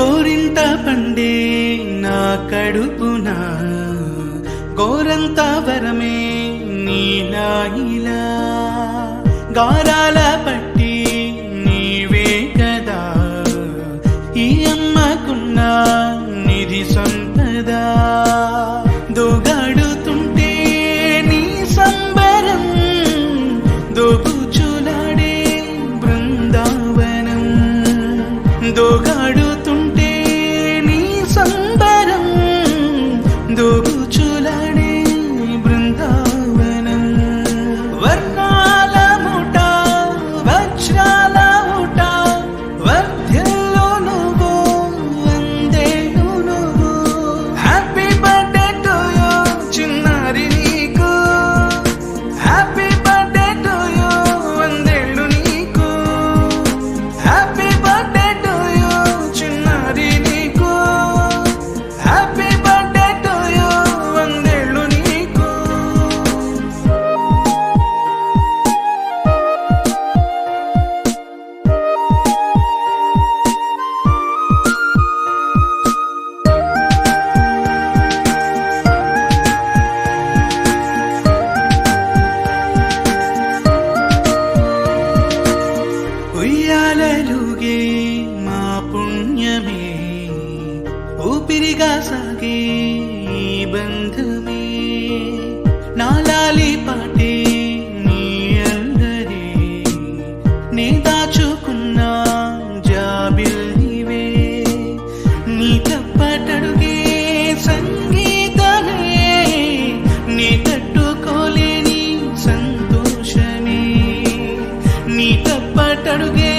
గోరింత పండే నా కడుపున గోరంత వరమే నీలా ఇలా గారాల పట్టి దోబుచులాడే ఊపిరిగా సాగే బంధమే. నాలాలి పాటే నీ అందరే. నే దాచుకున్న జాబిల్ నీవే. నీ తప్పటడుగే సంగీతమే. నీ తట్టుకోలేని సంతోషమే. నీ తప్పటడుగే